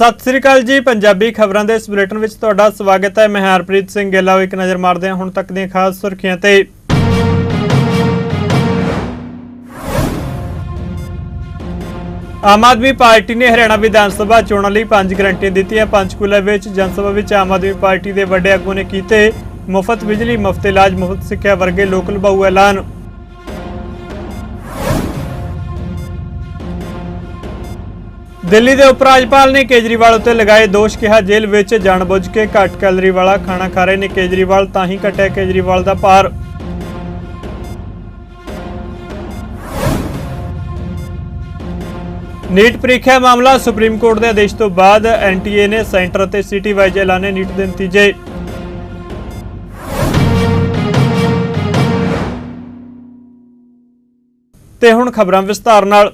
ਸਤਿ ਸ੍ਰੀ ਅਕਾਲ ਜੀ, ਪੰਜਾਬੀ ਖਬਰਾਂ ਦੇ ਇਸ ਬੁਲੇਟਿਨ ਵਿੱਚ ਤੁਹਾਡਾ ਸਵਾਗਤ ਹੈ। ਮੈਂ ਹਰਪ੍ਰੀਤ ਸਿੰਘ ਗਿੱਲਾ ਇੱਕ ਨਜ਼ਰ ਮਾਰਦੇ ਹਾਂ ਹੁਣ ਤੱਕ ਦੀਆਂ ਖਾਸ ਸੁਰਖੀਆਂ ਤੇ। ਆਮ ਆਦਮੀ ਪਾਰਟੀ ਨੇ ਹਰਿਆਣਾ ਵਿਧਾਨ ਸਭਾ ਚੋਣਾਂ ਲਈ ਪੰਜ ਗਰੰਟੀਆਂ ਦਿੱਤੀਆਂ। ਪੰਚਕੂਲਾ ਵਿੱਚ ਜਨ ਸਭਾ ਵਿੱਚ ਆਮ ਆਦਮੀ ਪਾਰਟੀ ਦੇ ਵੱਡੇ ਆਗੂ ਨੇ ਕੀਤੇ। ਮੁਫਤ ਬਿਜਲੀ, ਮੁਫਤ ਇਲਾਜ, ਮੁਫਤ ਸਿੱਖਿਆ ਵਰਗੇ ਲੋਕਲ ਲਭਾਊ ਐਲਾਨ। ਦਿੱਲੀ ਦੇ ਉਪ ਰਾਜਪਾਲ ਨੇ ਕੇਜਰੀਵਾਲ ਉੱਤੇ ਲਗਾਏ ਦੋਸ਼ ਕਿਹਾ ਜੇਲ੍ਹ ਵਿੱਚ ਜਾਣਬੁੱਝ ਕੇ ਘੱਟ ਕੈਲਰੀ ਵਾਲਾ ਖਾਣਾ ਖਾ ਰਹੇ ਨੇ ਕੇਜਰੀਵਾਲ, ਤਾਂ ਹੀ ਘਟਿਆ ਕੇਜਰੀਵਾਲ ਦਾ ਭਾਰ। ਨੀਟ ਪ੍ਰੀਖਿਆ ਮਾਮਲਾ ਸੁਪਰੀਮ ਕੋਰਟ ਦੇ ਆਦੇਸ਼ ਤੋਂ ਬਾਅਦ ਐਨਟੀਏ ਨੇ ਸੈਂਟਰ ਅਤੇ ਸਿਟੀ ਵਾਈਜ਼ ਐਲਾਨੇ ਨੀਟ ਦੇ ਨਤੀਜੇ। ਤੇ ਹੁਣ ਖਬਰਾਂ ਵਿਸਤਾਰ ਨਾਲ।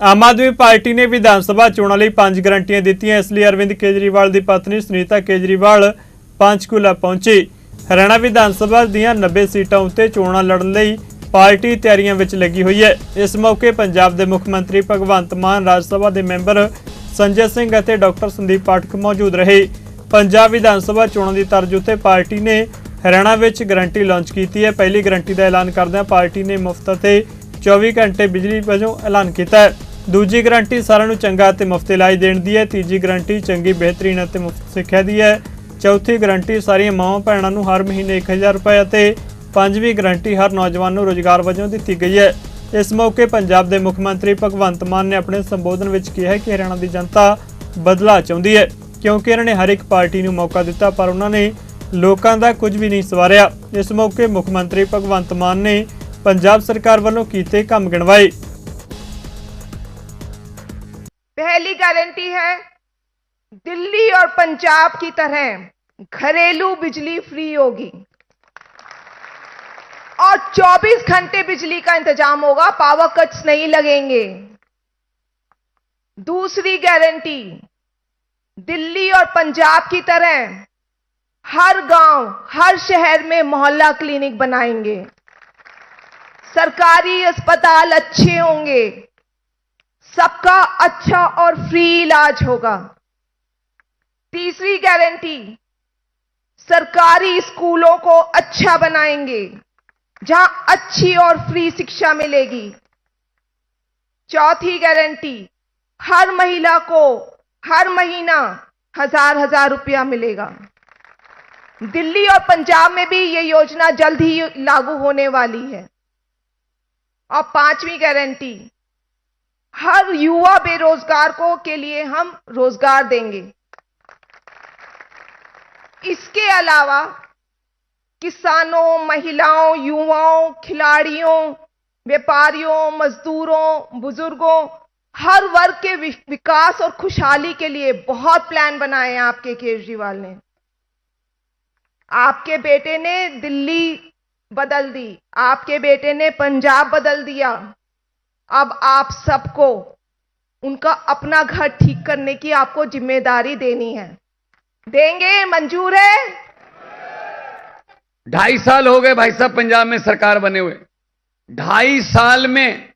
ਆਮ ਆਦਮੀ ਪਾਰਟੀ ਨੇ ਵਿਧਾਨ ਸਭਾ ਚੋਣਾਂ ਲਈ ਪੰਜ ਗਰੰਟੀਆਂ ਦਿੱਤੀਆਂ, ਇਸ ਲਈ ਅਰਵਿੰਦ ਕੇਜਰੀਵਾਲ ਦੀ ਪਤਨੀ ਸੁਨੀਤਾ ਕੇਜਰੀਵਾਲ ਪੰਚਕੂਲਾ ਪਹੁੰਚੀ। ਹਰਿਆਣਾ ਵਿਧਾਨ ਸਭਾ ਦੀਆਂ 90 ਸੀਟਾਂ ਉੱਤੇ ਚੋਣਾਂ ਲੜਨ ਲਈ ਪਾਰਟੀ ਤਿਆਰੀਆਂ ਵਿੱਚ ਲੱਗੀ ਹੋਈ ਹੈ। ਇਸ ਮੌਕੇ ਪੰਜਾਬ ਦੇ ਮੁੱਖ ਮੰਤਰੀ ਭਗਵੰਤ ਮਾਨ, ਰਾਜ ਸਭਾ ਦੇ ਮੈਂਬਰ ਸੰਜੇ ਸਿੰਘ ਅਤੇ ਡਾਕਟਰ ਸੰਦੀਪ ਪਾਠਕ ਮੌਜੂਦ ਰਹੇ। ਪੰਜਾਬ ਵਿਧਾਨ ਸਭਾ ਚੋਣਾਂ ਦੀ ਤਰਜ਼ ਉੱਤੇ ਪਾਰਟੀ ਨੇ ਹਰਿਆਣਾ ਵਿੱਚ ਗਰੰਟੀ ਲਾਂਚ ਕੀਤੀ ਹੈ। ਪਹਿਲੀ ਗਰੰਟੀ ਦਾ ਐਲਾਨ ਕਰਦਿਆਂ ਪਾਰਟੀ ਨੇ ਮੁਫਤ ਅਤੇ 24 ਘੰਟੇ ਬਿਜਲੀ ਵਜੋਂ ਐਲਾਨ ਕੀਤਾ ਹੈ। ਦੂਜੀ ਗਰੰਟੀ ਸਾਰਿਆਂ ਨੂੰ ਚੰਗਾ ਅਤੇ ਮੁਫਤ ਇਲਾਜ ਦੇਣ ਦੀ ਹੈ। ਤੀਜੀ ਗਰੰਟੀ ਚੰਗੀ, ਬਿਹਤਰੀਨ ਅਤੇ ਮੁਫਤ ਸਿੱਖਿਆ ਦੀ ਹੈ। ਚੌਥੀ ਗਰੰਟੀ ਸਾਰੀਆਂ ਮਾਵਾਂ ਭੈਣਾਂ ਨੂੰ ਹਰ ਮਹੀਨੇ 1000 ਰੁਪਏ ਅਤੇ ਪੰਜਵੀਂ ਗਰੰਟੀ ਹਰ ਨੌਜਵਾਨ ਨੂੰ ਰੋਜ਼ਗਾਰ ਵਜੋਂ ਦਿੱਤੀ ਗਈ ਹੈ। ਇਸ ਮੌਕੇ ਪੰਜਾਬ ਦੇ ਮੁੱਖ ਮੰਤਰੀ ਭਗਵੰਤ ਮਾਨ ਨੇ ਆਪਣੇ ਸੰਬੋਧਨ ਵਿੱਚ ਕਿਹਾ ਕਿ ਹਰਿਆਣਾ ਦੀ ਜਨਤਾ ਬਦਲਾਅ ਚਾਹੁੰਦੀ ਹੈ, ਕਿਉਂਕਿ ਇਹਨਾਂ ਨੇ ਹਰ ਇੱਕ ਪਾਰਟੀ ਨੂੰ ਮੌਕਾ ਦਿੱਤਾ, ਪਰ ਉਹਨਾਂ ਨੇ ਲੋਕਾਂ ਦਾ ਕੁਝ ਵੀ ਨਹੀਂ ਸਵਾਰਿਆ। ਇਸ ਮੌਕੇ ਮੁੱਖ ਮੰਤਰੀ ਭਗਵੰਤ ਮਾਨ ਨੇ ਪੰਜਾਬ ਸਰਕਾਰ ਵੱਲੋਂ ਕੀਤੇ ਕੰਮ ਗਿਣਵਾਏ। गारंटी है, दिल्ली और पंजाब की तरह घरेलू बिजली फ्री होगी। और 24 घंटे बिजली का इंतज़ाम होगा, पावर कट्स नहीं लगेंगे। दूसरी गारंटी, दिल्ली और पंजाब की तरह हर गाँव, हर शहर में मोहल्ला क्लिनिक बनाएँगे। सरकारी अस्पताल अच्छे होंगे। सबका अच्छा और फ्री इलाज होगा। तीसरी गारंटी, सरकारी स्कूलों को अच्छा बनाएँगे, जहाँ अच्छी और फ्री शिक्षा मिलेगी। चौथी गारंटी, हर महिला को हर महीना हज़ार हज़ार रुपया मिलेगा। दिल्ली और पंजाब में भी ये योजना जल्द ही लागू होने वाली है। और पांचवी गारंटी हर युवा बेरोजगार को के लिए हम रोज़गार देंगे। इसके अलावा किसानों, महिलाओं, युवाओं, खिलाड़ियों, व्यापारियों, मजदूरों, बुज़ुर्गों, हर वर्ग के विकास और खुशहाली के लिए बहुत प्लान बनाए हैं आपके केजरीवाल ने। आपके बेटे ने दिल्ली बदल दी, आपके बेटे ने पंजाब बदल दिया। अब आप सबको उनका अपना घर ठीक करने की आपको ज़िम्मेदारी देनी है। देंगे, मंजूर है? ढाई साल हो गए भाई साहब पंजाब में सरकार बने हुए। ढाई साल में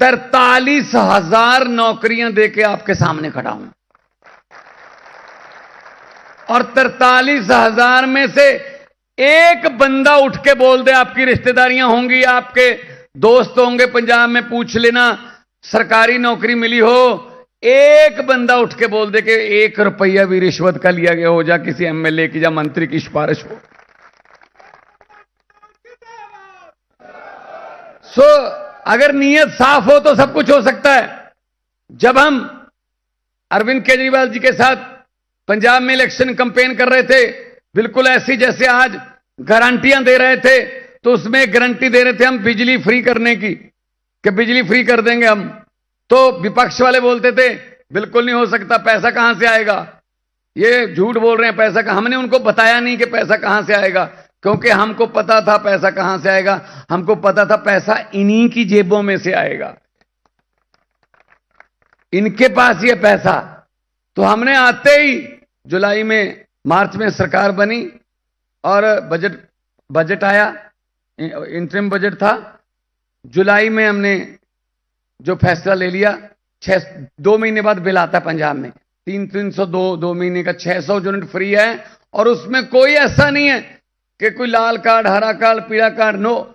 तरतालीस हज़ार नौकरियाँ देके आपके सामने खड़ा हूँ। और तरतालीस हज़ार में से एक बंदा उठ के बोल दे, आपकी रिश्तेदारियाँ होंगी, आपके दोस्त होंगे पंजाब में, पूछ लेना, सरकारी नौकरी मिली हो, एक बंदा उठ के बोल दे कि एक रुपया भी रिश्वत का लिया गया हो, जा किसी एमएलए की या मंत्री की सिफारिश हो। सो अगर नीयत साफ़ हो तो सब कुछ हो सकता है। जब हम अरविंद केजरीवाल जी के साथ पंजाब में इलेक्शन कंपेन कर रहे थे, बिल्कुल ऐसी जैसे आज गारंटियाँ दे रहे थे तो उसमें गारंटी दे रहे थे हम बिजली फ्री करने की, कि बिजली फ्री कर देंगे हम। तो विपक्ष वाले बोलते थे, बिल्कुल नहीं हो सकता, पैसा कहाँ से आएगा? ये झूठ बोल रहे हैं, पैसा का हमने उनको बताया नहीं कि पैसा कहाँ से आएगा, क्योंकि हमको पता था पैसा कहाँ से आएगा। हमको पता था पैसा इन्हीं की जेबों में से आएगा। इनके पास ये पैसा। तो हमने आते ही, जुलाई में, मार्च में सरकार बनी, और बजट बजट आया। इंटरिम बजट था। जुलाई में हमने जो फैसला ले लिया, छह, दो महीने बाद बिल आता है पंजाब में। तीन तीन सौ दो दो महीने का छह सौ यूनिट फ्री है और उसमें कोई ऐसा नहीं है कि कोई लाल कार्ड, हरा कार्ड, पीला कार्ड नो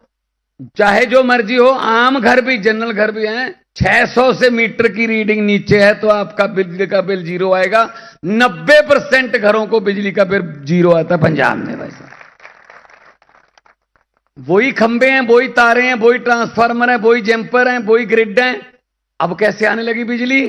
चाहे जो मर्ज़ी हो, आम घर भी जनरल घर भी हैं। 600 से मीटर की रीडिंग नीचे है तो आपका बिजली का बिल ज़ीरो आएगा। 90 परसेंट घरों को बिजली का बिल ज़ीरो आता है पंजाब में वैसे वही खंबे हैं वही तारे हैं वही ट्रांसफार्मर हैं वही जंपर हैं वही ग्रिड हैं अब कैसे आने लगी बिजली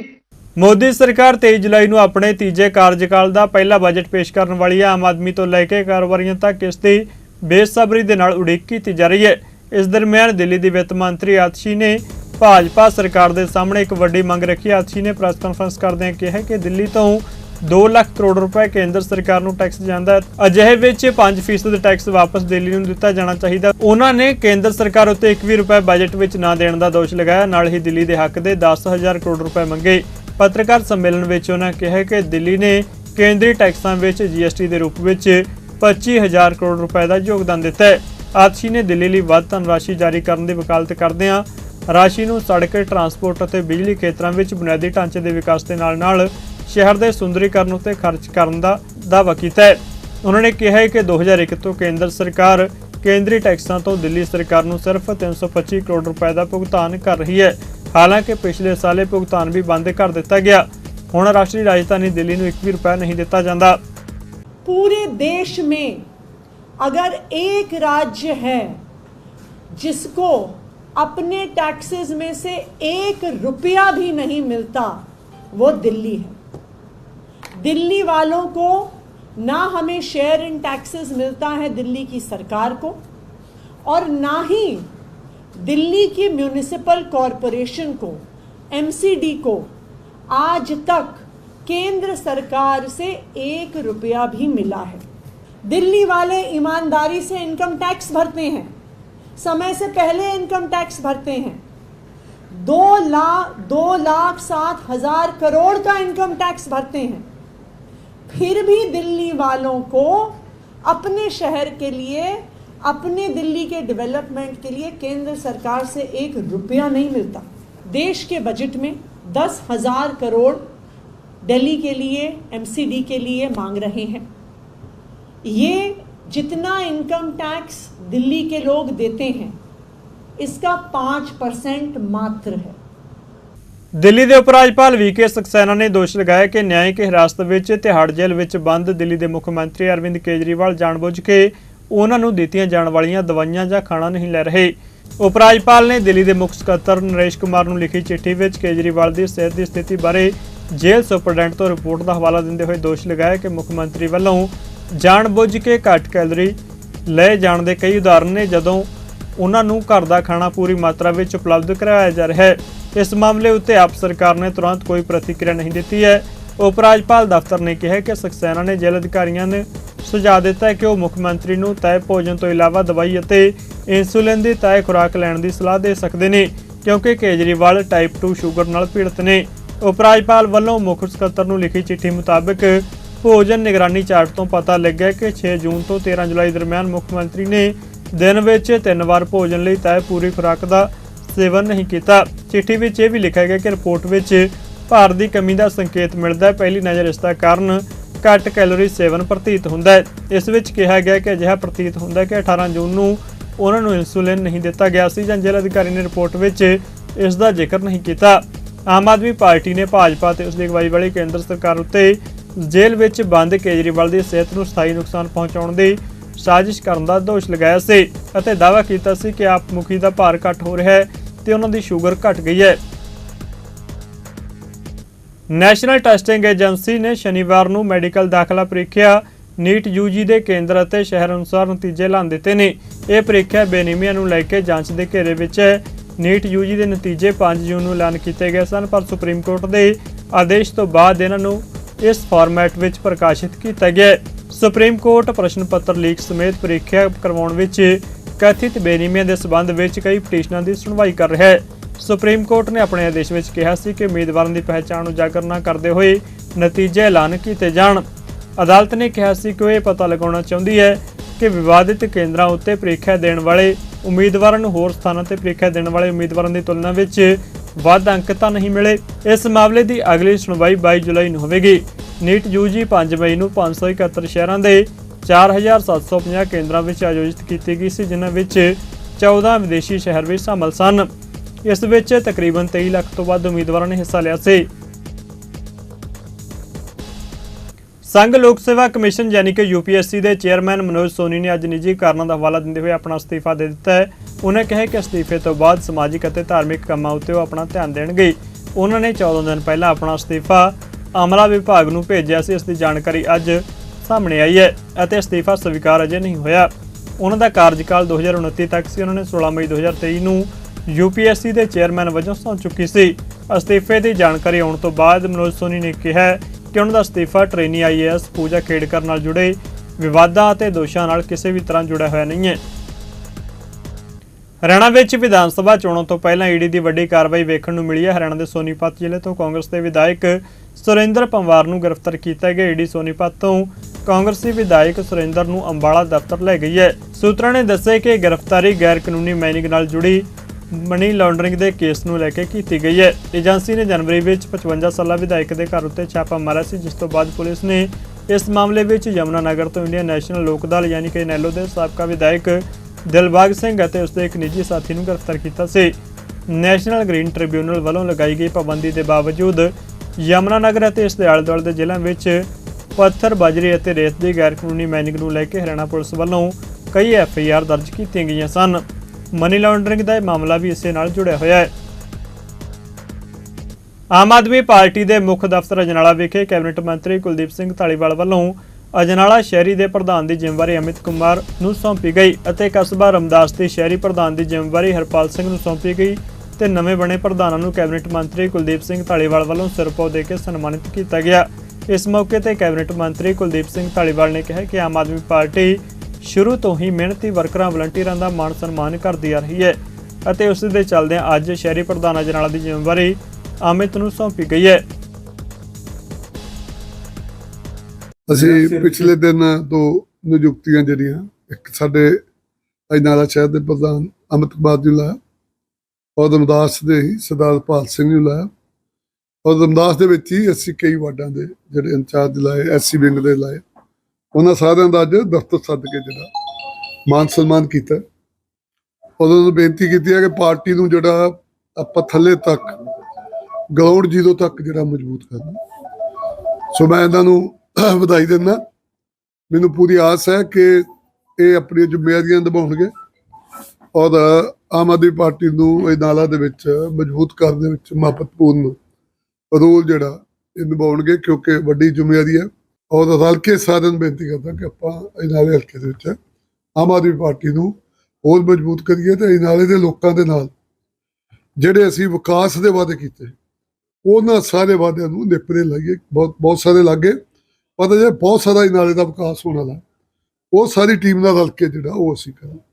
ਮੋਦੀ ਸਰਕਾਰ 23 ਜੁਲਾਈ ਨੂੰ ਆਪਣੇ ਤੀਜੇ ਕਾਰਜਕਾਲ ਦਾ ਪਹਿਲਾ ਬਜਟ ਪੇਸ਼ ਕਰਨ ਵਾਲੀ ਹੈ ਆਮ ਆਦਮੀ ਤੋਂ ਲੈ ਕੇ ਕਾਰੋਬਾਰੀਆਂ ਤੱਕ ਇਸ ਦੀ ਬੇਸਬਰੀ ਦੇ ਨਾਲ ਉਡੀਕ ਕੀਤੀ ਜਾ ਰਹੀ ਹੈ ਇਸ ਦਰਮਿਆਨ ਦਿੱਲੀ ਦੀ ਵਿੱਤ ਮੰਤਰੀ ਆਤਸ਼ੀ ਨੇ ਭਾਜਪਾ ਸਰਕਾਰ ਦੇ ਸਾਹਮਣੇ ਇੱਕ ਵੱਡੀ ਮੰਗ ਰੱਖੀ ਆਤਸ਼ੀ ਨੇ ਪ੍ਰੈਸ ਕਾਨਫਰੰਸ ਕਰਦਿਆਂ ਕਿਹਾ ਕਿ ਦਿੱਲੀ ਤੋਂ 2 ਲੱਖ ਕਰੋੜ ਰੁਪਏ ਕੇਂਦਰ ਸਰਕਾਰ ਨੂੰ ਟੈਕਸ ਜਾਂਦਾ ਹੈ। ਅਜਿਹੇ ਵਿੱਚ 5% ਟੈਕਸ ਵਾਪਸ ਦਿੱਲੀ ਨੂੰ ਦਿੱਤਾ ਜਾਣਾ ਚਾਹੀਦਾ ਉਹਨਾਂ ਨੇ ਕੇਂਦਰ ਸਰਕਾਰ ਉੱਤੇ 1 ਵੀ ਰੁਪਏ ਬਜਟ ਵਿੱਚ ਨਾ ਦੇਣ ਦਾ ਦੋਸ਼ ਲਗਾਇਆ। ਨਾਲ ਹੀ ਦਿੱਲੀ ਦੇ ਹੱਕ ਦੇ 10000 ਕਰੋੜ ਰੁਪਏ ਮੰਗੇ। ਪੱਤਰਕਾਰ ਸੰਮੇਲਨ ਵਿੱਚ ਉਹਨਾਂ ਕਿਹਾ ਕਿ ਦਿੱਲੀ ਨੇ ਕੇਂਦਰੀ ਟੈਕਸਾਂ ਵਿੱਚ ਜੀਐਸਟੀ ਦੇ ਰੂਪ ਵਿੱਚ 25000 ਕਰੋੜ ਰੁਪਏ ਦਾ ਯੋਗਦਾਨ ਦਿੱਤਾ ਹੈ। ਆਤਸ਼ੀ ਨੇ ਦਿੱਲੀ ਲਈ ਵੱਧ ਧਨ ਰਾਸ਼ੀ ਜਾਰੀ ਕਰਨ ਦੀ ਵਕਾਲਤ ਕਰਦਿਆਂ ਰਾਸ਼ੀ ਨੂੰ ਸੜਕ, ਟਰਾਂਸਪੋਰਟ ਅਤੇ ਬਿਜਲੀ ਖੇਤਰਾਂ ਵਿੱਚ ਬੁਨਿਆਦੀ ਢਾਂਚੇ ਦੇ ਵਿਕਾਸ ਦੇ ਨਾਲ-ਨਾਲ ਸ਼ਹਿਰ ਦੇ ਸੁੰਦਰੀਕਰਨ ਉੱਤੇ ਖਰਚ ਕਰਨ ਦਾ ਦਾਅਵਾ ਕੀਤਾ ਹੈ ਉਹਨਾਂ ਨੇ ਕਿਹਾ ਹੈ ਕਿ 2001 ਤੋਂ ਕੇਂਦਰ ਸਰਕਾਰ ਕੇਂਦਰੀ ਟੈਕਸਾਂ ਤੋਂ ਦਿੱਲੀ ਸਰਕਾਰ ਨੂੰ ਸਿਰਫ 325 ਕਰੋੜ ਰੁਪਏ ਦਾ ਭੁਗਤਾਨ ਕਰ ਰਹੀ ਹੈ ਹਾਲਾਂਕਿ ਪਿਛਲੇ ਸਾਲ ਇਹ ਭੁਗਤਾਨ ਵੀ ਬੰਦ ਕਰ ਦਿੱਤਾ ਗਿਆ ਹੁਣ ਰਾਸ਼ਟਰੀ ਰਾਜਧਾਨੀ ਦਿੱਲੀ ਨੂੰ 1 ਵੀ ਰੁਪਏ ਨਹੀਂ ਦਿੱਤਾ ਜਾਂਦਾ पूरे देश में अगर एक राज्य है जिसको अपने टैक्सेस में से एक रुपया भी नहीं मिलता वो दिल्ली है दिल्ली वालों को ना हमें शेयर इन टैक्सेस मिलता है दिल्ली की सरकार को और ना ही दिल्ली की म्यूनिसिपल कॉरपोरेशन को एमसीडी को आज तक केंद्र सरकार से एक रुपया भी मिला है। दिल्ली वाले ईमानदारी से इनकम टैक्स भरते हैं। समय से पहले इनकम टैक्स भरते हैं। दो लाख दो लाख सात हज़ार करोड़ का इनकम टैक्स भरते हैं। फिर भी दिल्ली वालों को अपने शहर के लिए, अपने दिल्ली के डेवलपमेंट के लिए केंद्र सरकार से एक रुपया नहीं मिलता। देश के बजट में दस हज़ार करोड़ दिल्ली के लिए एमसीडी के लिए मांग रहे हैं। ये जितना इनकम टैक्स दिल्ली के लोग देते हैं, इसका पाँच परसेंट मात्र है। ਦਿੱਲੀ ਦੇ ਉਪ ਰਾਜਪਾਲ ਵੀਕੇ ਸਕਸੈਨਾ ਨੇ ਦੋਸ਼ ਲਗਾਇਆ ਕਿ ਨਿਆਇਕ ਹਿਰਾਸਤ ਵਿੱਚ ਤਿਹਾੜ ਜੇਲ੍ਹ ਵਿੱਚ ਬੰਦ ਦਿੱਲੀ ਦੇ ਮੁੱਖ ਮੰਤਰੀ ਅਰਵਿੰਦ ਕੇਜਰੀਵਾਲ ਜਾਣਬੁੱਝ ਕੇ ਉਹਨਾਂ ਨੂੰ ਦਿੱਤੀਆਂ ਜਾਣ ਵਾਲੀਆਂ ਦਵਾਈਆਂ ਜਾਂ ਖਾਣਾ ਨਹੀਂ ਲੈ ਰਹੇ। ਉਪ ਰਾਜਪਾਲ ਨੇ ਦਿੱਲੀ ਦੇ ਮੁੱਖ ਸਕੱਤਰ ਨਰੇਸ਼ ਕੁਮਾਰ ਨੂੰ ਲਿਖੀ ਚਿੱਠੀ ਵਿੱਚ ਕੇਜਰੀਵਾਲ ਦੀ ਸਿਹਤ ਦੀ ਸਥਿਤੀ ਬਾਰੇ ਜੇਲ੍ਹ ਸੁਪਰਡੈਂਟ ਤੋਂ ਰਿਪੋਰਟ ਦਾ ਹਵਾਲਾ ਦਿੰਦੇ ਹੋਏ ਦੋਸ਼ ਲਗਾਇਆ ਕਿ ਮੁੱਖ ਮੰਤਰੀ ਵੱਲੋਂ ਜਾਣਬੁੱਝ ਕੇ ਘੱਟ ਕੈਲਰੀ ਲਏ ਜਾਣ ਦੇ ਕਈ ਉਦਾਹਰਨ ਨੇ ਜਦੋਂ ਉਹਨਾਂ ਨੂੰ ਘਰ ਦਾ ਖਾਣਾ ਪੂਰੀ ਮਾਤਰਾ ਵਿੱਚ ਉਪਲਬਧ ਕਰਾਇਆ ਜਾ ਰਿਹਾ ਹੈ। ਇਸ ਮਾਮਲੇ ਉੱਤੇ ਆਪ ਸਰਕਾਰ ਨੇ ਤੁਰੰਤ ਕੋਈ ਪ੍ਰਤੀਕਿਰਿਆ ਨਹੀਂ ਦਿੱਤੀ ਹੈ। ਉਪ ਰਾਜਪਾਲ ਦਫ਼ਤਰ ਨੇ ਕਿਹਾ ਕਿ ਸਕਸੈਨਾ ਨੇ ਜੇਲ੍ਹ ਅਧਿਕਾਰੀਆਂ ਨੇ ਸੁਝਾਅ ਦਿੱਤਾ ਹੈ ਕਿ ਉਹ ਮੁੱਖ ਮੰਤਰੀ ਨੂੰ ਤੈਅ ਭੋਜਨ ਤੋਂ ਇਲਾਵਾ ਦਵਾਈ ਅਤੇ ਇਨਸੂਲਿਨ ਦੀ ਤੈਅ ਖੁਰਾਕ ਲੈਣ ਦੀ ਸਲਾਹ ਦੇ ਸਕਦੇ ਨੇ, ਕਿਉਂਕਿ ਕੇਜਰੀਵਾਲ ਟਾਈਪ 2 ਸ਼ੂਗਰ ਨਾਲ ਪੀੜਤ ਨੇ। ਉਪ ਰਾਜਪਾਲ ਵੱਲੋਂ ਮੁੱਖ ਸਕੱਤਰ ਨੂੰ ਲਿਖੀ ਚਿੱਠੀ ਮੁਤਾਬਕ ਭੋਜਨ ਨਿਗਰਾਨੀ ਚਾਰਟ ਤੋਂ ਪਤਾ ਲੱਗਿਆ ਕਿ 6 ਜੂਨ ਤੋਂ 13 ਜੁਲਾਈ ਦਰਮਿਆਨ ਮੁੱਖ ਮੰਤਰੀ ਨੇ ਦਿਨ ਵਿੱਚ ਤਿੰਨ ਵਾਰ ਭੋਜਨ ਲਈ ਤੈਅ ਪੂਰੀ ਖੁਰਾਕ ਦਾ ਸੇਵਨ ਨਹੀਂ ਕੀਤਾ। ਚਿੱਠੀ ਵਿੱਚ ਇਹ ਵੀ ਲਿਖਿਆ ਗਿਆ ਕਿ ਰਿਪੋਰਟ ਵਿੱਚ ਭਾਰ ਦੀ ਕਮੀ ਦਾ ਸੰਕੇਤ ਮਿਲਦਾ ਹੈ। ਪਹਿਲੀ ਨਜ਼ਰ ਇਸ ਦਾ ਕਾਰਨ ਘੱਟ ਕੈਲੋਰੀ ਸੇਵਨ ਪ੍ਰਤੀਤ ਹੁੰਦਾ ਹੈ। ਇਸ ਵਿੱਚ ਕਿਹਾ ਗਿਆ ਕਿ ਅਜਿਹਾ ਪ੍ਰਤੀਤ ਹੁੰਦਾ ਕਿ 18 ਜੂਨ ਨੂੰ ਉਹਨਾਂ ਨੂੰ ਇਨਸੂਲਿਨ ਨਹੀਂ ਦਿੱਤਾ ਗਿਆ ਸੀ ਜਾਂ ਜੇਲ੍ਹ ਅਧਿਕਾਰੀ ਨੇ ਰਿਪੋਰਟ ਵਿੱਚ ਇਸ ਦਾ ਜ਼ਿਕਰ ਨਹੀਂ ਕੀਤਾ। ਆਮ ਆਦਮੀ ਪਾਰਟੀ ਨੇ ਭਾਜਪਾ ਤੇ ਉਸ ਦੀ ਅਗਵਾਈ ਵਾਲੀ ਕੇਂਦਰ ਸਰਕਾਰ ਉੱਤੇ ਜੇਲ੍ਹ ਵਿੱਚ ਬੰਦ ਕੇਜਰੀਵਾਲ ਦੀ ਸਿਹਤ ਨੂੰ ਸਥਾਈ ਨੁਕਸਾਨ ਪਹੁੰਚਾਉਣ ਦੀ ਸਾਜ਼ਿਸ਼ ਕਰਨ ਦਾ ਦੋਸ਼ ਲਗਾਇਆ ਸੀ ਅਤੇ ਦਾਅਵਾ ਕੀਤਾ ਸੀ ਕਿ ਆਪ ਮੁਖੀ ਦਾ ਭਾਰ ਘੱਟ ਹੋ ਰਿਹਾ ਹੈ। ਤੇ ਉਹਨਾਂ ਦੀ ਸ਼ੂਗਰ ਘਟ ਗਈ ਹੈ। ਨੈਸ਼ਨਲ ਟੈਸਟਿੰਗ ਏਜੰਸੀ ਨੇ ਸ਼ਨੀਵਾਰ ਨੂੰ ਮੈਡੀਕਲ ਦਾਖਲਾ ਪ੍ਰੀਖਿਆ ਨੀਟ ਯੂਜੀ ਦੇ ਕੇਂਦਰ ਅਤੇ ਸ਼ਹਿਰ ਅਨੁਸਾਰ ਨਤੀਜੇ ਲਾਂ ਦਿੱਤੇ ਨੇ। ਇਹ ਪ੍ਰੀਖਿਆ ਬੇਨਿਯਮੀਆਂ ਨੂੰ ਲੈ ਕੇ ਜਾਂਚ ਦੇ ਘੇਰੇ ਵਿੱਚ ਹੈ। ਨੀਟ ਯੂਜੀ ਦੇ ਨਤੀਜੇ 5 ਜੂਨ ਨੂੰ ਐਲਾਨ ਕੀਤੇ ਗਏ ਸਨ, ਪਰ ਸੁਪਰੀਮ ਕੋਰਟ ਦੇ ਆਦੇਸ਼ ਤੋਂ ਬਾਅਦ ਇਹਨਾਂ ਨੂੰ ਇਸ ਫਾਰਮੈਟ ਵਿੱਚ ਪ੍ਰਕਾਸ਼ਿਤ ਕੀਤਾ ਗਿਆ ਸੁਪਰੀਮ ਕੋਰਟ ਪ੍ਰਸ਼ਨ ਪੱਤਰ ਲੀਕ ਸਮੇਤ ਪ੍ਰੀਖਿਆ ਕਰਵਾਉਣ ਵਿੱਚ ਕਥਿਤ ਬੇਨੀਮੀਆਂ ਦੇ ਸਬੰਧ ਵਿੱਚ ਕਈ ਪਟੀਸ਼ਨਾਂ ਦੀ ਸੁਣਵਾਈ ਕਰ ਰਿਹਾ ਹੈ। ਸੁਪਰੀਮ ਕੋਰਟ ਨੇ ਆਪਣੇ ਆਦੇਸ਼ ਵਿੱਚ ਕਿਹਾ ਸੀ ਕਿ ਉਮੀਦਵਾਰਾਂ ਦੀ ਪਹਿਚਾਣ ਉਜਾਗਰ ਨਾ ਕਰਦੇ ਹੋਏ ਨਤੀਜੇ ਐਲਾਨ ਕੀਤੇ ਜਾਣ। ਅਦਾਲਤ ਨੇ ਕਿਹਾ ਸੀ ਕਿ ਉਹ ਇਹ ਪਤਾ ਲਗਾਉਣਾ ਚਾਹੁੰਦੀ ਹੈ ਕਿ ਵਿਵਾਦਿਤ ਕੇਂਦਰਾਂ ਉੱਤੇ ਪ੍ਰੀਖਿਆ ਦੇਣ ਵਾਲੇ ਉਮੀਦਵਾਰਾਂ ਨੂੰ ਹੋਰ ਸਥਾਨਾਂ ਤੇ ਪ੍ਰੀਖਿਆ ਦੇਣ ਵਾਲੇ ਉਮੀਦਵਾਰਾਂ ਦੀ ਤੁਲਨਾ ਵਿੱਚ ਵੱਧ ਅੰਕ ਤਾਂ ਨਹੀਂ ਮਿਲੇ। ਇਸ ਮਾਮਲੇ ਦੀ ਅਗਲੀ ਸੁਣਵਾਈ 22 ਜੁਲਾਈ ਨੂੰ ਹੋਵੇਗੀ। ਨੀਟ ਯੂਜੀ 5 ਮਈ ਨੂੰ 571 ਸ਼ਹਿਰਾਂ ਦੇ 4750 ਕੇਂਦਰਾਂ ਵਿੱਚ ਆਯੋਜਿਤ ਕੀਤੀ ਗਈ ਸੀ, ਜਿਨ੍ਹਾਂ ਵਿੱਚ 14 ਵਿਦੇਸ਼ੀ ਸ਼ਹਿਰ ਵੀ ਸ਼ਾਮਲ ਸਨ। ਇਸ ਵਿੱਚ ਤਕਰੀਬਨ 23 ਲੱਖ ਤੋਂ ਵੱਧ ਉਮੀਦਵਾਰਾਂ ਨੇ ਹਿੱਸਾ ਲਿਆ ਸੀ। ਸੰਘ ਲੋਕ ਸੇਵਾ ਕਮਿਸ਼ਨ ਯਾਨੀ ਕਿ ਯੂਪੀਐਸਸੀ ਦੇ ਚੇਅਰਮੈਨ ਮਨੋਜ ਸੋਨੀ ਨੇ ਅੱਜ ਨਿੱਜੀ ਕਾਰਨਾਂ ਦਾ ਹਵਾਲਾ ਦਿੰਦੇ ਹੋਏ ਆਪਣਾ ਅਸਤੀਫਾ ਦੇ ਦਿੱਤਾ ਹੈ। ਉਹਨਾਂ ਕਿਹਾ ਕਿ ਅਸਤੀਫੇ ਤੋਂ ਬਾਅਦ ਸਮਾਜਿਕ ਅਤੇ ਧਾਰਮਿਕ ਕੰਮਾਂ ਉੱਤੇ ਉਹ ਆਪਣਾ ਧਿਆਨ ਦੇਣਗੇ। ਉਹਨਾਂ ਨੇ 14 ਦਿਨ ਪਹਿਲਾਂ ਆਪਣਾ ਅਸਤੀਫਾ ਅਮਲਾ ਵਿਭਾਗ ਨੂੰ ਭੇਜਿਆ ਸੀ। ਇਸ ਦੀ ਜਾਣਕਾਰੀ ਅੱਜ ਸਾਹਮਣੇ ਆਈ ਹੈ ਅਤੇ ਅਸਤੀਫਾ ਸਵੀਕਾਰ ਅਜੇ ਨਹੀਂ ਹੋਇਆ। ਉਹਨਾਂ ਦਾ ਕਾਰਜਕਾਲ 2029 ਤੱਕ ਸੀ। ਉਹਨਾਂ ਨੇ 16 ਮਈ 2023 ਨੂੰ ਯੂਪੀਐਸਸੀ ਦੇ ਚੇਅਰਮੈਨ ਵਜੋਂ ਸਹੁੰ ਚੁੱਕੀ ਸੀ। ਅਸਤੀਫੇ ਦੀ ਜਾਣਕਾਰੀ ਆਉਣ ਤੋਂ ਬਾਅਦ ਮਨੋਜ ਸੋਨੀ ਨੇ ਕਿਹਾ ਕਿ ਉਹਨਾਂ ਦਾ ਅਸਤੀਫਾ ਟ੍ਰੇਨੀ ਆਈਏਐਸ ਪੂਜਾ ਖੇੜਕਰ ਨਾਲ ਜੁੜੇ ਵਿਵਾਦਾਂ ਅਤੇ ਦੋਸ਼ਾਂ ਨਾਲ ਕਿਸੇ ਵੀ ਤਰ੍ਹਾਂ ਜੁੜਿਆ ਹੋਇਆ ਨਹੀਂ ਹੈ। ਹਰਿਆਣਾ ਵਿੱਚ ਵਿਧਾਨ ਸਭਾ ਚੋਣਾਂ ਤੋਂ ਪਹਿਲਾਂ ਈਡੀ ਦੀ ਵੱਡੀ ਕਾਰਵਾਈ ਵੇਖਣ ਨੂੰ ਮਿਲੀ ਹੈ। ਹਰਿਆਣਾ ਦੇ ਸੋਨੀਪਤ ਜ਼ਿਲ੍ਹੇ ਤੋਂ ਕਾਂਗਰਸ ਦੇ ਵਿਧਾਇਕ ਸੁਰਿੰਦਰ ਪੰਵਾਰ ਨੂੰ ਗ੍ਰਿਫਤਾਰ ਕੀਤਾ ਗਿਆ। ਈਡੀ ਸੋਨੀਪਤ ਤੋਂ ਕਾਂਗਰਸੀ ਵਿਧਾਇਕ ਸੁਰਿੰਦਰ ਨੂੰ ਅੰਬਾਲਾ ਦਫ਼ਤਰ ਲੈ ਗਈ ਹੈ। ਸੂਤਰਾਂ ਨੇ ਦੱਸਿਆ ਕਿ ਗ੍ਰਿਫਤਾਰੀ ਗੈਰ ਕਾਨੂੰਨੀ ਮਾਈਨਿੰਗ ਨਾਲ ਜੁੜੀ ਮਨੀ ਲਾਂਡਰਿੰਗ ਦੇ ਕੇਸ ਨੂੰ ਲੈ ਕੇ ਕੀਤੀ ਗਈ ਹੈ। ਏਜੰਸੀ ਨੇ ਜਨਵਰੀ ਵਿੱਚ 55 ਸਾਲਾ ਵਿਧਾਇਕ ਦੇ ਘਰ ਉੱਤੇ ਛਾਪਾ ਮਾਰਿਆ ਸੀ, ਜਿਸ ਤੋਂ ਬਾਅਦ ਪੁਲਿਸ ਨੇ ਇਸ ਮਾਮਲੇ ਵਿੱਚ ਯਮਨਾ ਨਗਰ ਤੋਂ ਇੰਡੀਅਨ ਨੈਸ਼ਨਲ ਲੋਕ ਦਲ ਯਾਨੀ ਕਿ ਨੈਲੋ ਦੇ ਸਾਬਕਾ ਵਿਧਾਇਕ ਦਿਲਬਾਗ ਸਿੰਘ ਅਤੇ ਉਸਦੇ ਇੱਕ ਨਿੱਜੀ ਸਾਥੀ ਨੂੰ ਗ੍ਰਿਫਤਾਰ ਕੀਤਾ ਸੀ। ਨੈਸ਼ਨਲ ਗ੍ਰੀਨ ਟ੍ਰਿਬਿਊਨਲ ਵੱਲੋਂ ਲਗਾਈ ਗਈ ਪਾਬੰਦੀ ਦੇ ਬਾਵਜੂਦ ਯਮਨਾ ਨਗਰ ਅਤੇ ਇਸ ਦੇ ਆਲੇ ਦੁਆਲੇ ਦੇ ਜ਼ਿਲ੍ਹਿਆਂ ਵਿੱਚ ਪੱਥਰ ਬਾਜਰੀ ਅਤੇ ਰੇਤ ਦੀ ਗੈਰ ਕਾਨੂੰਨੀ ਮਾਈਨਿੰਗ ਨੂੰ ਲੈ ਕੇ ਹਰਿਆਣਾ ਪੁਲਿਸ ਵੱਲੋਂ ਕਈ ਐਫ ਆਈ ਆਰ ਦਰਜ ਕੀਤੀਆਂ ਗਈਆਂ ਸਨ। ਮਨੀ ਲਾਂਡਰਿੰਗ ਦਾ ਇਹ ਮਾਮਲਾ ਵੀ ਇਸੇ ਨਾਲ ਜੁੜਿਆ ਹੋਇਆ ਹੈ। ਆਮ ਆਦਮੀ ਪਾਰਟੀ ਦੇ ਮੁੱਖ ਦਫ਼ਤਰ ਅਜਨਾਲਾ ਵਿਖੇ ਕੈਬਨਿਟ ਮੰਤਰੀ ਕੁਲਦੀਪ ਸਿੰਘ ਧਾਲੀਵਾਲ ਵੱਲੋਂ ਅਜਨਾਲਾ ਸ਼ਹਿਰੀ ਦੇ ਪ੍ਰਧਾਨ ਦੀ ਜ਼ਿੰਮੇਵਾਰੀ ਅਮਿਤ ਕੁਮਾਰ ਨੂੰ ਸੌਂਪੀ ਗਈ ਅਤੇ ਕਸਬਾ ਰਮਦਾਸ ਦੇ ਸ਼ਹਿਰੀ ਪ੍ਰਧਾਨ ਦੀ ਜ਼ਿੰਮੇਵਾਰੀ ਹਰਪਾਲ ਸਿੰਘ ਨੂੰ ਸੌਂਪੀ ਗਈ ਤੇ ਨਵੇਂ ਬਣੇ ਪ੍ਰਧਾਨਾਂ ਨੂੰ ਕੈਬਨਿਟ ਮੰਤਰੀ ਕੁਲਦੀਪ ਸਿੰਘ ਧਾਲੀਵਾਲ ਵੱਲੋਂ ਸਿਰਪੋ ਦੇ ਕੇ ਸਨਮਾਨਿਤ ਕੀਤਾ ਗਿਆ। ਇਸ ਮੌਕੇ ਤੇ ਕੈਬਨਿਟ ਮੰਤਰੀ ਕੁਲਦੀਪ ਸਿੰਘ ਢਾਲੀਵਾਲ ਨੇ ਕਿਹਾ ਕਿ ਆਮ ਆਦਮੀ ਪਾਰਟੀ ਸ਼ੁਰੂ ਤੋਂ ਹੀ ਮਿਹਨਤੀ ਵਰਕਰਾਂ, ਵਲੰਟੀਅਰਾਂ ਦਾ ਮਾਣ ਸਨਮਾਨ ਕਰਦੀ ਆ ਰਹੀ ਹੈ ਅਤੇ ਉਸ ਦੇ ਚੱਲਦਿਆਂ ਅੱਜ ਸ਼ਹਿਰੀ ਪ੍ਰਧਾਨ ਅਜਨਾਲਾ ਦੀ ਜ਼ਿੰਮੇਵਾਰੀ ਅਮਿਤ ਨੂੰ ਸੌਂਪੀ ਗਈ ਹੈ। ਅਸੀਂ ਪਿਛਲੇ ਦਿਨ ਦੋ ਨਿਯੁਕਤੀਆਂ ਜਿਹੜੀਆਂ, ਇੱਕ ਸਾਡੇ ਅਜਨਾਲਾ ਸ਼ਹਿਰ ਦੇ ਪ੍ਰਧਾਨ ਅਮਿਤ ਕੁਮਾਰ ਜੀ ਲਾਇਆ, ਔਰ ਰਮਦਾਸ ਦੇ ਸਰਦਾਰ ਪਾਲ ਸਿੰਘ ਨੂੰ ਲਾਇਆ। ਔਰ ਰਮਦਾਸ ਦੇ ਵਿੱਚ ਹੀ ਅਸੀਂ ਕਈ ਵਾਰਡਾਂ ਦੇ ਜਿਹੜੇ ਇੰਚਾਰਜ ਲਾਏ, ਐਸਸੀ ਵਿੰਗ ਦੇ ਲਾਏ। ਉਹਨਾਂ ਸਾਰਿਆਂ ਦਾ ਅੱਜ ਦਫ਼ਤਰ ਸੱਦ ਕੇ ਜਿਹੜਾ ਮਾਨ ਸਨਮਾਨ ਕੀਤਾ। ਉਹਨਾਂ ਨੂੰ ਬੇਨਤੀ ਕੀਤੀ ਹੈ ਕਿ ਪਾਰਟੀ ਨੂੰ ਜਿਹੜਾ ਆਪਾਂ ਥੱਲੇ ਤੱਕ ਗਰਾਊਂਡ ਜ਼ੀਰੋ ਤੱਕ ਜਿਹੜਾ ਮਜ਼ਬੂਤ ਕਰਨਾ। ਸੋ ਮੈਂ ਇਹਨਾਂ ਨੂੰ ਵਧਾਈ ਦਿੰਦਾ। ਮੈਨੂੰ ਪੂਰੀ ਆਸ ਹੈ ਕਿ ਇਹ ਆਪਣੀਆਂ ਜ਼ਿੰਮੇਵਾਰੀਆਂ ਨਿਭਾਉਣਗੇ ਔਰ ਆਮ ਆਦਮੀ ਪਾਰਟੀ ਨੂੰ ਇਹ ਨਾਲਾ ਦੇ ਵਿੱਚ ਮਜ਼ਬੂਤ ਕਰਨ ਦੇ ਵਿੱਚ ਮਹੱਤਵਪੂਰਨ ਰੋਲ ਜਿਹੜਾ ਇਹ ਨਿਭਾਉਣਗੇ ਕਿਉਂਕਿ ਵੱਡੀ ਜ਼ਿੰਮੇਵਾਰੀ ਹੈ। ਔਰ ਰਲ ਕੇ ਸਾਰਿਆਂ ਨੂੰ ਬੇਨਤੀ ਕਰਦਾ ਕਿ ਆਪਾਂ ਇਹ ਨਾਲੇ ਹਲਕੇ ਦੇ ਵਿੱਚ ਆਮ ਆਦਮੀ ਪਾਰਟੀ ਨੂੰ ਹੋਰ ਮਜ਼ਬੂਤ ਕਰੀਏ ਤੇ ਇਹ ਨਾਲੇ ਦੇ ਲੋਕਾਂ ਦੇ ਨਾਲ ਜਿਹੜੇ ਅਸੀਂ ਵਿਕਾਸ ਦੇ ਵਾਅਦੇ ਕੀਤੇ, ਉਹਨਾਂ ਸਾਰੇ ਵਾਅਦਿਆਂ ਨੂੰ ਨਿਪਰੇ ਲਾਈਏ। ਬਹੁਤ ਬਹੁਤ ਸਾਰੇ ਲੱਗੇ ਪਤਾ ਜੇ ਬਹੁਤ ਸਾਰਾ ਇਹ ਨਾਲੇ ਦਾ ਵਿਕਾਸ ਹੋਣ ਵਾਲਾ ਉਹ ਸਾਰੀ ਟੀਮ ਨਾਲ ਰਲ ਕੇ ਜਿਹੜਾ ਉਹ ਅਸੀਂ ਕਰਾਂਗੇ।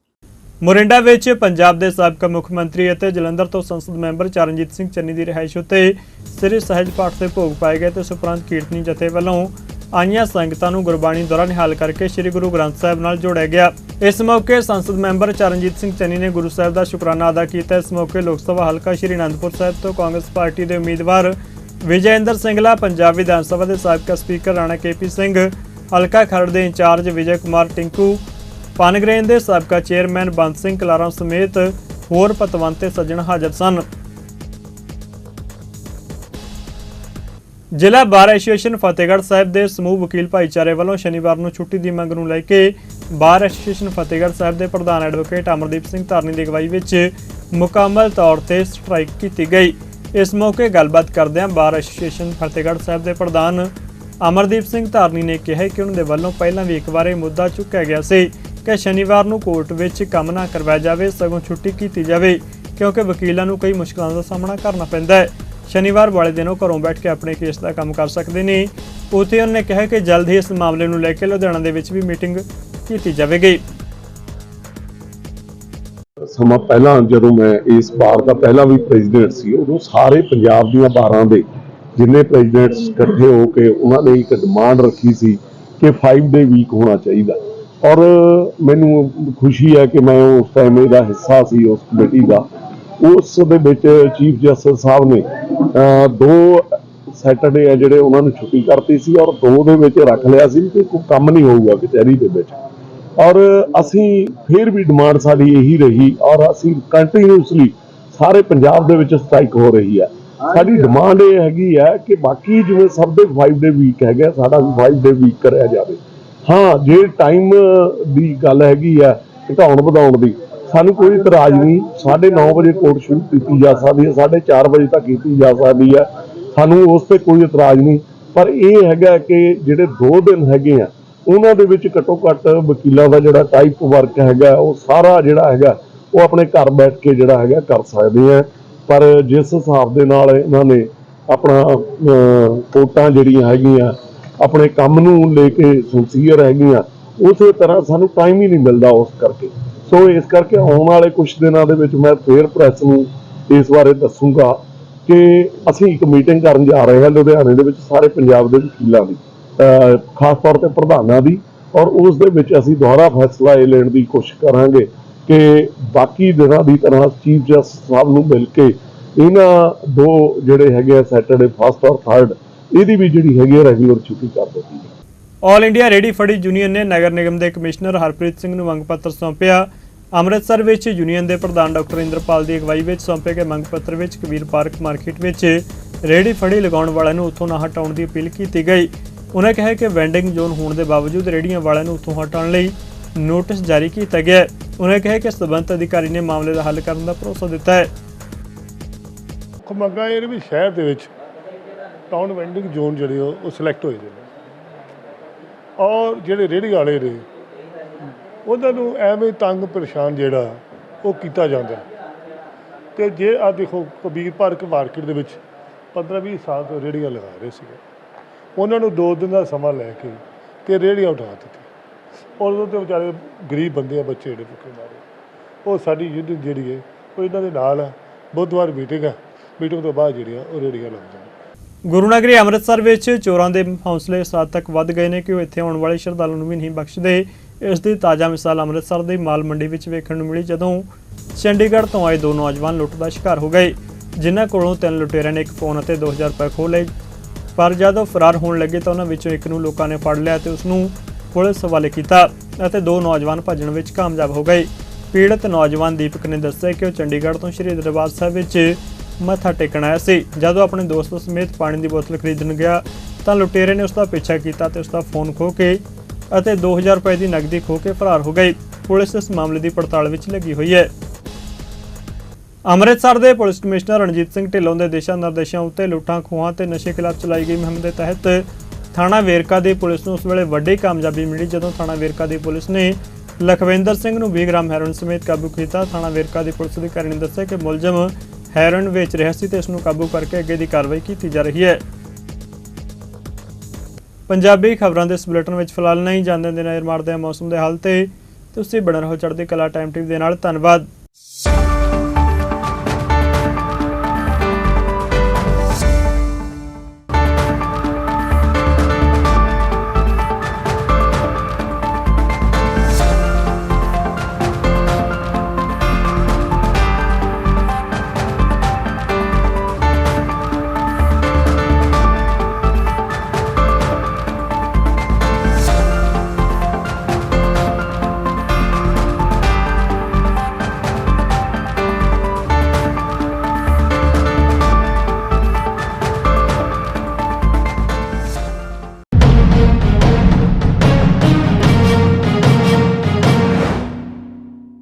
ਮੋਰਿੰਡਾ ਵਿੱਚ ਪੰਜਾਬ ਦੇ ਸਾਬਕਾ ਮੁੱਖ ਮੰਤਰੀ ਅਤੇ ਜਲੰਧਰ ਤੋਂ ਸੰਸਦ ਮੈਂਬਰ ਚਰਨਜੀਤ ਸਿੰਘ ਚੰਨੀ ਦੀ ਰਿਹਾਇਸ਼ ਉੱਤੇ ਸ੍ਰੀ ਸਹਿਜ ਪਾਠ ਦੇ ਭੋਗ ਪਾਏ ਗਏ ਤੇ ਸੁਪਰੰਤ ਕੀਰਤਨੀ ਜਥੇ ਵੱਲੋਂ ਆਈਆਂ ਸੰਗਤਾਂ ਨੂੰ ਗੁਰਬਾਣੀ ਦੁਆਰਾ ਨਿਹਾਲ ਕਰਕੇ ਸ੍ਰੀ ਗੁਰੂ ਗ੍ਰੰਥ ਸਾਹਿਬ ਨਾਲ ਜੋੜਿਆ ਗਿਆ। ਇਸ ਮੌਕੇ ਸੰਸਦ ਮੈਂਬਰ ਚਰਨਜੀਤ ਸਿੰਘ ਚੰਨੀ ਨੇ ਗੁਰੂ ਸਾਹਿਬ ਦਾ ਸ਼ੁਕਰਾਨਾ ਅਦਾ ਕੀਤਾ। ਇਸ ਮੌਕੇ ਲੋਕ ਸਭਾ ਹਲਕਾ ਸ੍ਰੀ ਅਨੰਦਪੁਰ ਸਾਹਿਬ ਤੋਂ ਕਾਂਗਰਸ ਪਾਰਟੀ ਦੇ ਉਮੀਦਵਾਰ ਵਿਜੇਂਦਰ ਸਿੰਘਲਾ ਪੰਜਾਬ ਵਿਧਾਨ ਸਭਾ ਦੇ ਸਾਬਕਾ ਸਪੀਕਰ ਰਾਣਾ ਕੇਪੀ ਸਿੰਘ, ਹਲਕਾ ਖਰੜ ਦੇ ਇੰਚਾਰਜ ਵਿਜੇ ਕੁਮਾਰ ਟਿੰਕੂ ਪਾਨਗਰੇਨ ਦੇ ਸਾਬਕਾ ਚੇਅਰਮੈਨ ਬੰਦ ਸਿੰਘ ਕਲਾਰਾਂ ਸਮੇਤ ਹੋਰ ਪਤਵੰਤੇ ਸੱਜਣ ਹਾਜ਼ਰ ਸਨ। ਜ਼ਿਲ੍ਹਾ ਬਾਰ ਐਸੋਸੀਏਸ਼ਨ ਫਤਿਹਗੜ੍ਹ ਸਾਹਿਬ ਦੇ ਸਮੂਹ ਵਕੀਲ ਭਾਈਚਾਰੇ ਵੱਲੋਂ ਸ਼ਨੀਵਾਰ ਨੂੰ ਛੁੱਟੀ ਦੀ ਮੰਗ ਨੂੰ ਲੈ ਕੇ ਬਾਰ ਐਸੋਸੀਏਸ਼ਨ ਫਤਿਹਗੜ੍ਹ ਸਾਹਿਬ ਦੇ ਪ੍ਰਧਾਨ ਐਡਵੋਕੇਟ ਅਮਰਦੀਪ ਸਿੰਘ ਧਾਰਨੀ ਦੀ ਅਗਵਾਈ ਵਿੱਚ ਮੁਕੰਮਲ ਤੌਰ ਤੇ ਸਟ੍ਰਾਈਕ ਕੀਤੀ ਗਈ। ਇਸ ਮੌਕੇ ਗੱਲਬਾਤ ਕਰਦਿਆਂ ਬਾਰ ਐਸੋਸੀਏਸ਼ਨ ਫਤਿਹਗੜ੍ਹ ਸਾਹਿਬ ਦੇ ਪ੍ਰਧਾਨ ਅਮਰਦੀਪ ਸਿੰਘ ਧਾਰਨੀ ਨੇ ਕਿਹਾ ਕਿ ਉਹਨਾਂ ਦੇ ਵੱਲੋਂ ਪਹਿਲਾਂ ਵੀ ਇੱਕ ਵਾਰ ਇਹ ਮੁੱਦਾ ਚੁੱਕਿਆ ਗਿਆ ਸੀ। ਕਿ ਸ਼ਨੀਵਾਰ ਨੂੰ ਕੋਰਟ ਵਿੱਚ ਕੰਮ ਨਾ ਕਰਵਾਇਆ ਜਾਵੇ, ਸਗੋਂ ਛੁੱਟੀ ਕੀਤੀ ਜਾਵੇ, ਕਿਉਂਕਿ ਵਕੀਲਾਂ ਨੂੰ ਕਈ ਮੁਸ਼ਕਲਾਂ ਦਾ ਸਾਹਮਣਾ ਕਰਨਾ ਪੈਂਦਾ ਹੈ। ਸ਼ਨੀਵਾਰ ਵਾਲੇ ਦਿਨ ਉਹ ਘਰੋਂ ਬੈਠ ਕੇ ਆਪਣੇ ਕੇਸ ਦਾ ਕੰਮ ਕਰ ਸਕਦੇ ਨੇ। ਉੱਥੇ ਉਹਨਾਂ ਕਿਹਾ ਕਿ ਜਲਦ ਹੀ ਇਸ ਮਾਮਲੇ ਨੂੰ ਲੈ ਕੇ ਲੁਧਿਆਣਾ ਦੇ ਵਿੱਚ ਵੀ ਮੀਟਿੰਗ ਕੀਤੀ ਜਾਵੇਗੀ। ਸਮਾਂ ਪਹਿਲਾਂ ਜਦੋਂ ਮੈਂ ਇਸ ਬਾਰ ਦਾ ਪਹਿਲਾ ਵੀ ਪ੍ਰੈਜ਼ੀਡੈਂਟ ਸੀ, ਉਦੋਂ ਸਾਰੇ ਪੰਜਾਬ ਦੀਆਂ ਬਾਰਾਂ ਦੇ ਜਿੰਨੇ ਪ੍ਰੈਜ਼ੀਡੈਂਟਸ ਇਕੱਠੇ ਹੋ ਕੇ ਉਹਨਾਂ ਨੇ ਇੱਕ ਡਿਮਾਂਡ ਰੱਖੀ ਸੀ ਕਿ 5 ਡੇ ਵੀਕ ਹੋਣਾ ਚਾਹੀਦਾ। ਔਰ ਮੈਨੂੰ ਖੁਸ਼ੀ ਹੈ ਕਿ ਮੈਂ ਉਸ ਟਾਈਮ ਇਹਦਾ ਹਿੱਸਾ ਸੀ, ਉਸ ਕਮੇਟੀ ਦਾ। ਉਸ ਦੇ ਵਿੱਚ ਚੀਫ ਜਸਟਿਸ ਸਾਹਿਬ ਨੇ ਦੋ ਸੈਟਰਡੇ ਆ ਜਿਹੜੇ ਉਹਨਾਂ ਨੂੰ ਛੁੱਟੀ ਕਰਤੀ ਸੀ ਔਰ ਦੋ ਦੇ ਵਿੱਚ ਰੱਖ ਲਿਆ ਸੀ ਕਿ ਕੋਈ ਕੰਮ ਨਹੀਂ ਹੋਊਗਾ ਕਚਹਿਰੀ ਦੇ ਵਿੱਚ। ਔਰ ਅਸੀਂ ਫਿਰ ਵੀ ਡਿਮਾਂਡ ਸਾਡੀ ਇਹੀ ਰਹੀ ਔਰ ਅਸੀਂ ਕੰਟੀਨਿਊਸਲੀ ਸਾਰੇ ਪੰਜਾਬ ਦੇ ਵਿੱਚ ਸਟ੍ਰਾਈਕ ਹੋ ਰਹੀ ਹੈ। ਸਾਡੀ ਡਿਮਾਂਡ ਇਹ ਹੈਗੀ ਹੈ ਕਿ ਬਾਕੀ ਜਿਵੇਂ ਸਭ ਦੇ 5 ਡੇ ਵੀਕ ਹੈਗਾ ਸਾਡਾ ਵੀ 5 ਡੇ ਵੀਕ ਕਰਿਆ ਜਾਵੇ। ਹਾਂ, ਜੇ ਟਾਈਮ ਦੀ ਗੱਲ ਹੈਗੀ ਆ ਘਟਾਉਣ ਵਧਾਉਣ ਦੀ, ਸਾਨੂੰ ਕੋਈ ਇਤਰਾਜ਼ ਨਹੀਂ। 9:30 ਵਜੇ ਕੋਰਟ ਸ਼ੁਰੂ ਕੀਤੀ ਜਾ ਸਕਦੀ ਹੈ 4:30 ਵਜੇ ਤੱਕ ਕੀਤੀ ਜਾ ਸਕਦੀ ਹੈ। ਸਾਨੂੰ ਉਸ ਤੇ ਕੋਈ ਇਤਰਾਜ਼ ਨਹੀਂ। ਪਰ ਇਹ ਹੈਗਾ ਕਿ ਜਿਹੜੇ 2 ਦਿਨ ਹੈਗੇ ਆ, ਉਹਨਾਂ ਦੇ ਵਿੱਚ ਘੱਟੋ ਘੱਟ ਵਕੀਲਾਂ ਦਾ ਜਿਹੜਾ ਟਾਈਪ ਵਰਕ ਹੈਗਾ, ਉਹ ਸਾਰਾ ਜਿਹੜਾ ਹੈਗਾ, ਉਹ ਆਪਣੇ ਘਰ ਬੈਠ ਕੇ ਜਿਹੜਾ ਹੈਗਾ ਕਰ ਸਕਦੇ ਆ। ਪਰ ਜਿਸ ਹਿਸਾਬ ਦੇ ਨਾਲ ਇਹਨਾਂ ਨੇ ਆਪਣਾ ਕੋਟਾਂ ਜਿਹੜੀਆਂ ਹੈਗੀਆਂ ਆਪਣੇ ਕੰਮ ਨੂੰ ਲੈ ਕੇ ਸਿੰਸੀਅਰ ਹੈਗੀਆਂ ਉਸੇ ਤਰ੍ਹਾਂ ਸਾਨੂੰ ਟਾਈਮ ਹੀ ਨਹੀਂ ਮਿਲਦਾ ਉਸ ਕਰਕੇ। ਸੋ ਇਸ ਕਰਕੇ ਆਉਣ ਵਾਲੇ ਕੁਝ ਦਿਨਾਂ ਦੇ ਵਿੱਚ ਮੈਂ ਫੇਰ ਪ੍ਰੈਸ ਨੂੰ ਇਸ ਬਾਰੇ ਦੱਸੂਗਾ ਕਿ ਅਸੀਂ ਇੱਕ ਮੀਟਿੰਗ ਕਰਨ ਜਾ ਰਹੇ ਹਾਂ ਲੁਧਿਆਣੇ ਦੇ ਵਿੱਚ ਸਾਰੇ ਪੰਜਾਬ ਦੇ ਵਕੀਲਾਂ ਦੀ ਖਾਸ ਤੌਰ ਤੇ ਪ੍ਰਧਾਨਾਂ ਦੀ, ਔਰ ਉਸ ਦੇ ਵਿੱਚ ਅਸੀਂ ਦੁਬਾਰਾ ਫੈਸਲਾ ਇਹ ਲੈਣ ਦੀ ਕੋਸ਼ਿਸ਼ ਕਰਾਂਗੇ ਕਿ ਬਾਕੀ ਦਿਨਾਂ ਦੀ ਤਰ੍ਹਾਂ ਚੀਫ ਜਸਟਿਸ ਸਾਹਿਬ ਨੂੰ ਮਿਲ ਕੇ ਇਹਨਾਂ ਦੋ ਜਿਹੜੇ ਹੈਗੇ ਆ ਸੈਟਰਡੇ ਫਸਟ ਔਰ ਥਰਡ ਇਹਦੀ ਵੀ ਜਿਹੜੀ ਹੈਗੀ ਰੈਗੂਲਰ ਛੁੱਟੀ ਕਰ ਦਿੱਤੀ ਹੈ। ਆਲ ਇੰਡੀਆ ਰੇਡੀ ਫੜੀ ਯੂਨੀਅਨ ਨੇ ਨਗਰ ਨਿਗਮ ਦੇ ਕਮਿਸ਼ਨਰ ਹਰਪ੍ਰੀਤ ਸਿੰਘ ਨੂੰ ਮੰਗ ਪੱਤਰ ਸੌਂਪਿਆ। ਅੰਮ੍ਰਿਤਸਰ ਵਿੱਚ ਯੂਨੀਅਨ ਦੇ ਪ੍ਰਧਾਨ ਡਾਕਟਰ ਇੰਦਰਪਾਲ ਦੀ ਅਗਵਾਈ ਵਿੱਚ ਸੌਂਪੇ ਗਏ ਮੰਗ ਪੱਤਰ ਵਿੱਚ ਕਬੀਰ ਪਾਰਕ ਮਾਰਕੀਟ ਵਿੱਚ ਰੇੜੀ ਫੜੀ ਲਗਾਉਣ ਵਾਲਿਆਂ ਨੂੰ ਉੱਥੋਂ ਨਾ ਹਟਾਉਣ ਦੀ ਅਪੀਲ ਕੀਤੀ ਗਈ। ਉਹਨਾਂ ਕਿਹਾ ਕਿ ਵੈਂਡਿੰਗ ਜ਼ੋਨ ਹੋਣ ਦੇ ਬਾਵਜੂਦ ਰੇੜੀਆਂ ਵਾਲਿਆਂ ਨੂੰ ਉੱਥੋਂ ਹਟਾਉਣ ਲਈ ਨੋਟਿਸ ਜਾਰੀ ਕੀਤਾ ਗਿਆ ਹੈ। ਉਹਨਾਂ ਕਿਹਾ ਕਿ ਸਬੰਧਤ ਅਧਿਕਾਰੀ ਨੇ ਮਾਮਲੇ ਦਾ ਹੱਲ ਕਰਨ ਦਾ ਭਰੋਸਾ ਦਿੱਤਾ ਹੈ। ਮੰਗਾਂ ਇਹ ਵੀ ਸ਼ਹਿਰ ਦੇ ਵਿੱਚ ਟਾਊਨ ਵੈਂਡਿੰਗ ਜ਼ੋਨ ਜਿਹੜੇ ਉਹ ਸਿਲੈਕਟ ਹੋਏ ਨੇ। ਔਰ ਜਿਹੜੇ ਰੇਹੜੀ ਵਾਲੇ ਨੇ, ਉਹਨਾਂ ਨੂੰ ਐਵੇਂ ਤੰਗ ਪਰੇਸ਼ਾਨ ਜਿਹੜਾ, ਉਹ ਕੀਤਾ ਜਾਂਦਾ ਤੇ ਜੇ ਆ ਦੇਖੋ, ਕਬੀਰ ਪਾਰਕ ਮਾਰਕੀਟ ਦੇ ਵਿੱਚ 15-20 ਸਾਲ ਤੋਂ ਰੇਹੜੀਆਂ ਲਗਾ ਰਹੇ ਸੀਗੇ। ਉਹਨਾਂ ਨੂੰ 2 ਦਿਨ ਦਾ ਸਮਾਂ ਲੈ ਕੇ ਤੇ ਰੇਹੜੀਆਂ ਉਠਾ ਦਿੱਤੀ ਔਰ ਉਹਦੇ ਤੇ ਵਿਚਾਰੇ ਗਰੀਬ ਬੰਦੇ ਆ, ਬੱਚੇ ਜਿਹੜੇ ਭੁੱਖੇ ਮਾਰੇ। ਉਹ ਸਾਡੀ ਯੂਨੀਅਨ ਜਿਹੜੀ ਹੈ, ਉਹ ਇਹਨਾਂ ਦੇ ਨਾਲ ਆ। ਬੁੱਧਵਾਰ ਮੀਟਿੰਗ ਆ। ਮੀਟਿੰਗ ਤੋਂ ਬਾਅਦ ਜਿਹੜੀਆਂ ਉਹ ਰੇਹੜੀਆਂ ਲੱਗ ਜਾਂਦੀਆਂ ਗੁਰੂ ਨਗਰੀ ਅੰਮ੍ਰਿਤਸਰ ਵਿੱਚ ਚੋਰਾਂ ਦੇ ਹੌਸਲੇ ਇਸ ਹੱਦ ਤੱਕ ਵੱਧ ਗਏ ਨੇ ਕਿ ਉਹ ਇੱਥੇ ਆਉਣ ਵਾਲੇ ਸ਼ਰਧਾਲੂ ਨੂੰ ਵੀ ਨਹੀਂ ਬਖਸ਼ਦੇ। ਇਸ ਦੀ ਤਾਜ਼ਾ ਮਿਸਾਲ ਅੰਮ੍ਰਿਤਸਰ ਦੀ ਮਾਲ ਮੰਡੀ ਵਿੱਚ ਵੇਖਣ ਨੂੰ ਮਿਲੀ ਜਦੋਂ ਚੰਡੀਗੜ੍ਹ ਤੋਂ ਆਏ ਦੋ ਨੌਜਵਾਨ ਲੁੱਟ ਦਾ ਸ਼ਿਕਾਰ ਹੋ ਗਏ, ਜਿਨ੍ਹਾਂ ਕੋਲੋਂ ਤਿੰਨ ਲੁਟੇਰਿਆਂ ਨੇ ਇੱਕ ਫੋਨ ਅਤੇ 2000 ਰੁਪਏ ਖੋਹ ਲਏ। ਪਰ ਜਦੋਂ ਫਰਾਰ ਹੋਣ ਲੱਗੇ ਤਾਂ ਉਹਨਾਂ ਵਿੱਚੋਂ ਇੱਕ ਨੂੰ ਲੋਕਾਂ ਨੇ ਫੜ ਲਿਆ ਤੇ ਉਸ ਨੂੰ ਪੁਲਿਸ ਹਵਾਲੇ ਕੀਤਾ ਅਤੇ ਦੋ ਨੌਜਵਾਨ ਭੱਜਣ ਵਿੱਚ ਕਾਮਯਾਬ ਹੋ ਗਏ। ਪੀੜਤ ਨੌਜਵਾਨ ਦੀਪਕ ਨੇ ਦੱਸਿਆ ਕਿ ਉਹ ਚੰਡੀਗੜ੍ਹ ਤੋਂ ਸ਼੍ਰੀ ਦਰਬਾਰ ਸਾਹਿਬ ਵਿੱਚ ਮੱਥਾ ਟੇਕਣ ਆਇਆ ਸੀ। ਜਦੋਂ ਆਪਣੇ ਦੋਸਤ ਸਮੇਤ ਪਾਣੀ ਦੀ ਬੋਤਲ ਖਰੀਦਣ ਗਿਆ, ਤਾਂ ਲੁਟੇਰੇ ਨੇ ਉਸ ਦਾ ਪਿੱਛਾ ਕੀਤਾ ਤੇ ਉਸ ਦਾ ਫੋਨ ਖੋਹ ਕੇ ਅਤੇ 2000 ਰੁਪਏ ਦੀ ਨਕਦੀ ਖੋਹ ਕੇ ਫਰਾਰ ਹੋ ਗਈ। ਪੁਲਿਸ ਇਸ ਮਾਮਲੇ ਦੀ ਪੜਤਾਲ ਵਿੱਚ ਲੱਗੀ ਹੋਈ ਹੈ। ਅੰਮ੍ਰਿਤਸਰ ਦੇ ਪੁਲਿਸ ਕਮਿਸ਼ਨਰ ਰਣਜੀਤ ਸਿੰਘ ਢਿੱਲੋਂ ਦੇ ਦਿਸ਼ਾ ਨਿਰਦੇਸ਼ਾਂ ਉੱਤੇ ਲੁੱਟਾਂ, ਖੋਹਾਂ ਤੇ ਨਸ਼ੇ ਖਿਲਾਫ ਚਲਾਈ ਗਈ ਮੁਹਿੰਮ ਦੇ ਤਹਿਤ ਥਾਣਾ ਵੇਰਕਾ ਦੀ ਪੁਲਿਸ ਨੂੰ ਉਸ ਵੇਲੇ ਵੱਡੀ ਕਾਮਯਾਬੀ ਮਿਲੀ ਜਦੋਂ ਥਾਣਾ ਵੇਰਕਾ ਦੀ ਪੁਲਿਸ ਨੇ ਲਖਵਿੰਦਰ ਸਿੰਘ ਨੂੰ 20 ਗ੍ਰਾਮ ਹੈਰੋਇਨ ਸਮੇਤ ਕਾਬੂ ਕੀਤਾ। ਥਾਣਾ ਵੇਰਕਾ ਦੀ ਪੁਲਿਸ ਅਧਿਕਾਰੀ ਨੇ ਦੱਸਿਆ ਕਿ ਮੁਲਜ਼ਮ ਹੈਰਨ ਵੇਚ ਰਿਹਾ ਸੀ ਤੇ ਇਸ ਨੂੰ ਕਾਬੂ ਕਰਕੇ ਅੱਗੇ ਦੀ ਕਾਰਵਾਈ ਕੀਤੀ ਜਾ ਰਹੀ ਹੈ। ਪੰਜਾਬੀ ਖਬਰਾਂ ਦੇ ਇਸ ਬੁਲੇਟਿਨ ਵਿੱਚ ਫਿਲਹਾਲ ਨਹੀਂ ਜਾਂਦੇ ਦੇ ਨਜ਼ਰ ਮਾਰਦੇ ਹਾਂ ਮੌਸਮ ਦੇ ਹਾਲ ਤੇ। ਤੁਸੀਂ ਬਣੇ ਰਹੋ ਚੜ੍ਹਦੀ ਕਲਾ ਟਾਈਮ ਟੀਵੀ ਦੇ ਨਾਲ, ਧੰਨਵਾਦ।